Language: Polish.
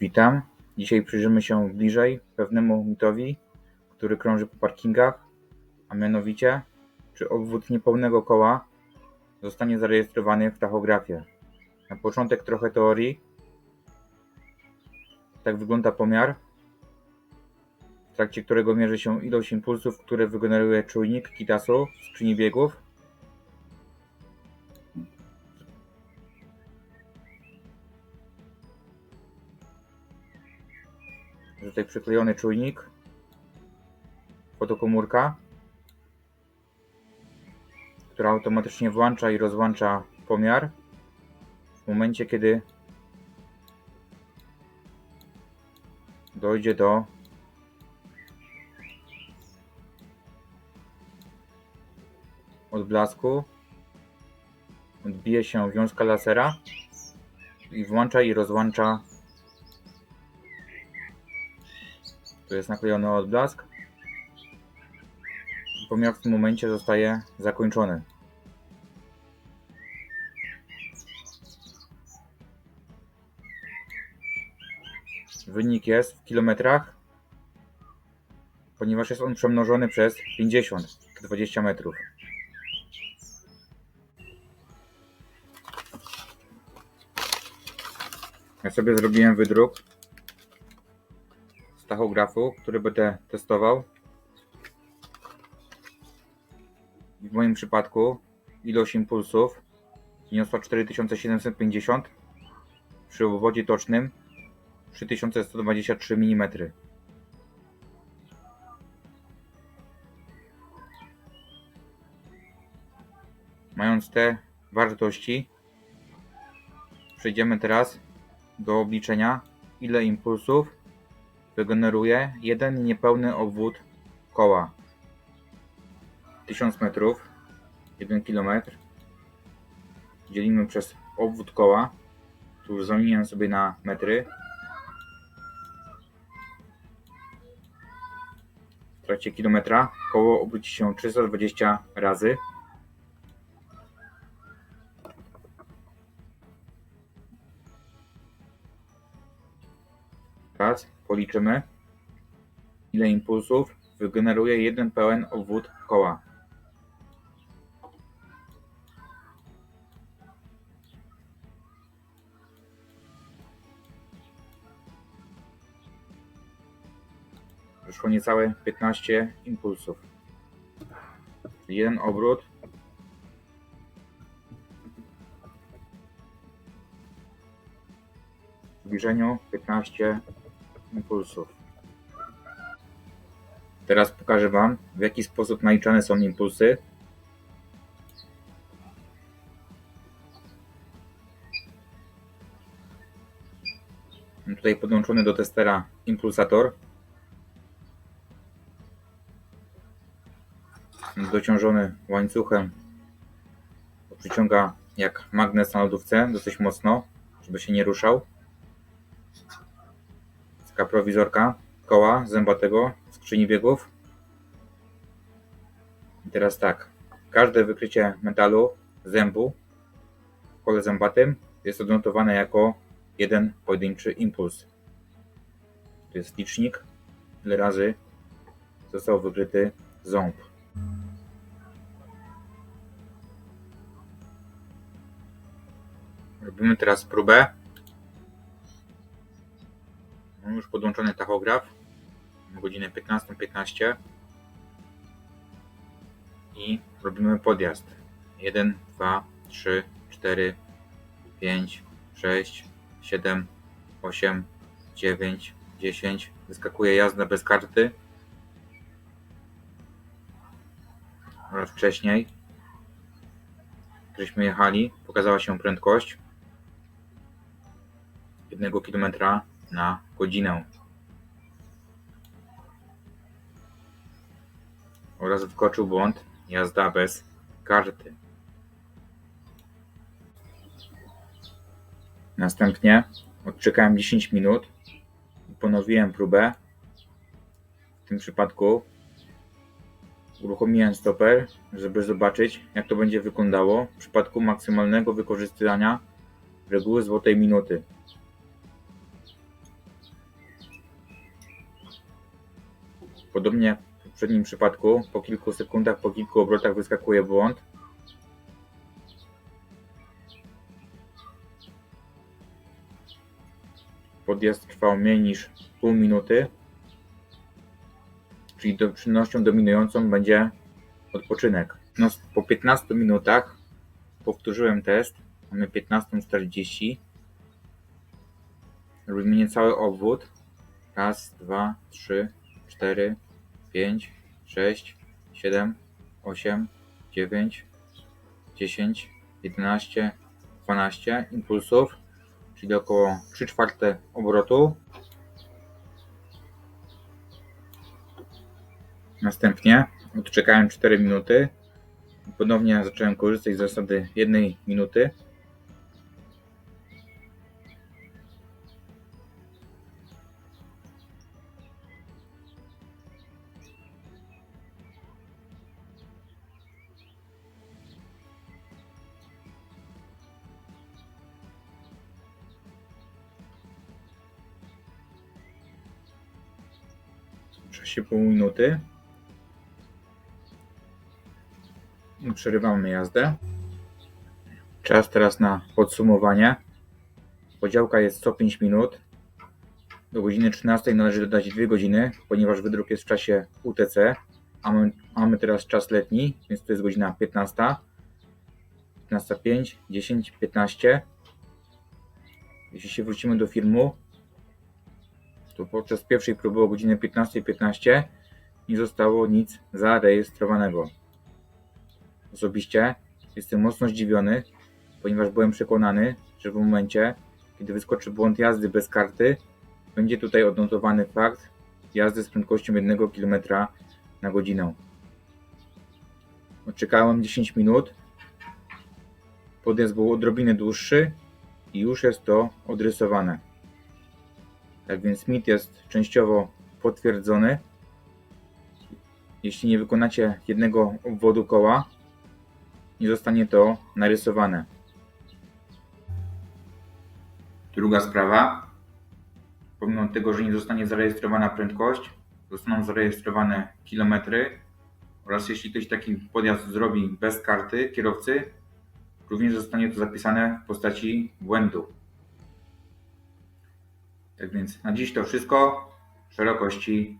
Witam. Dzisiaj przyjrzymy się bliżej pewnemu mitowi, który krąży po parkingach, a mianowicie, czy obwód niepełnego koła zostanie zarejestrowany w tachografie. Na początek trochę teorii. Tak wygląda pomiar, w trakcie którego mierzy się ilość impulsów, które wygeneruje czujnik Kitasu skrzyni biegów. Tutaj przyklejony czujnik, fotokomórka, która automatycznie włącza i rozłącza pomiar w momencie, kiedy dojdzie do odblasku, odbije się wiązka lasera i włącza i rozłącza Tu jest naklejony odblask. Pomiar w tym momencie zostaje zakończony. Wynik jest w kilometrach, ponieważ jest on przemnożony przez 50, 20 metrów. Ja sobie zrobiłem wydruk tachografu, który będę testował. W moim przypadku ilość impulsów wyniosła 4750 przy obwodzie tocznym 3123 mm. Mając te wartości, przejdziemy teraz do obliczenia, ile impulsów wygeneruje jeden niepełny obwód koła. 1000 metrów, 1 km dzielimy przez obwód koła, tu zamieniam sobie na metry. W trakcie kilometra koło obróci się 320 razy. Policzymy, ile impulsów wygeneruje jeden pełen obwód koła. Wyszło niecałe 15 impulsów. Jeden obrót zbliżeniu 15 impulsów. Teraz pokażę Wam, w jaki sposób naliczane są impulsy. Mam tutaj podłączony do testera impulsator. Dociążony łańcuchem. Przyciąga jak magnes na lodówce, dosyć mocno, żeby się nie ruszał taka prowizorka koła zębatego skrzyni biegów. I teraz tak, każde wykrycie metalu zębu w kole zębatym jest odnotowane jako jeden pojedynczy impuls. To jest licznik, ile razy został wykryty ząb. Robimy teraz próbę już podłączony tachograf na godzinę 15.15 .15 i robimy podjazd. 1, 2, 3, 4, 5, 6, 7, 8, 9, 10. Wyskakuje jazda bez karty. Oraz wcześniej, gdyśmy jechali, pokazała się prędkość 1 km na godzinę. Oraz wkoczył błąd jazda bez karty. Następnie odczekałem 10 minut i ponowiłem próbę. W tym przypadku uruchomiłem stoper, żeby zobaczyć, jak to będzie wyglądało w przypadku maksymalnego wykorzystania reguły złotej minuty. Podobnie jak w poprzednim przypadku, po kilku sekundach, po kilku obrotach wyskakuje błąd. Podjazd trwał mniej niż pół minuty, czyli do, czynnością dominującą będzie odpoczynek. No, po 15 minutach powtórzyłem test. Mamy 15.40. Robimy cały obwód. Raz, dwa, trzy, cztery, pięć, sześć, siedem, osiem, dziewięć, dziesięć, jedenaście, dwanaście impulsów, czyli około 3 czwarte obrotu. Następnie odczekałem 4 minuty. Ponownie zacząłem korzystać z zasady jednej minuty. Czasie pół minuty przerywamy jazdę. Czas teraz na podsumowanie. Podziałka jest co 5 minut. Do godziny 13 należy dodać 2 godziny, ponieważ wydruk jest w czasie UTC, a mamy, mamy teraz czas letni, więc to jest godzina 15. 15.05, 10, 15. Jeśli się wrócimy do filmu, to podczas pierwszej próby o godzinie 15.15 nie zostało nic zarejestrowanego. Osobiście jestem mocno zdziwiony, ponieważ byłem przekonany, że w momencie, kiedy wyskoczy błąd jazdy bez karty, będzie tutaj odnotowany fakt jazdy z prędkością 1 km na godzinę. Odczekałem 10 minut. Podjazd był odrobinę dłuższy i już jest to odrysowane. Tak więc mit jest częściowo potwierdzony. Jeśli nie wykonacie jednego obwodu koła, nie zostanie to narysowane. Druga sprawa. Pomimo tego, że nie zostanie zarejestrowana prędkość, zostaną zarejestrowane kilometry oraz jeśli ktoś taki podjazd zrobi bez karty kierowcy, również zostanie to zapisane w postaci błędu. Tak więc na dziś to wszystko. Szerokości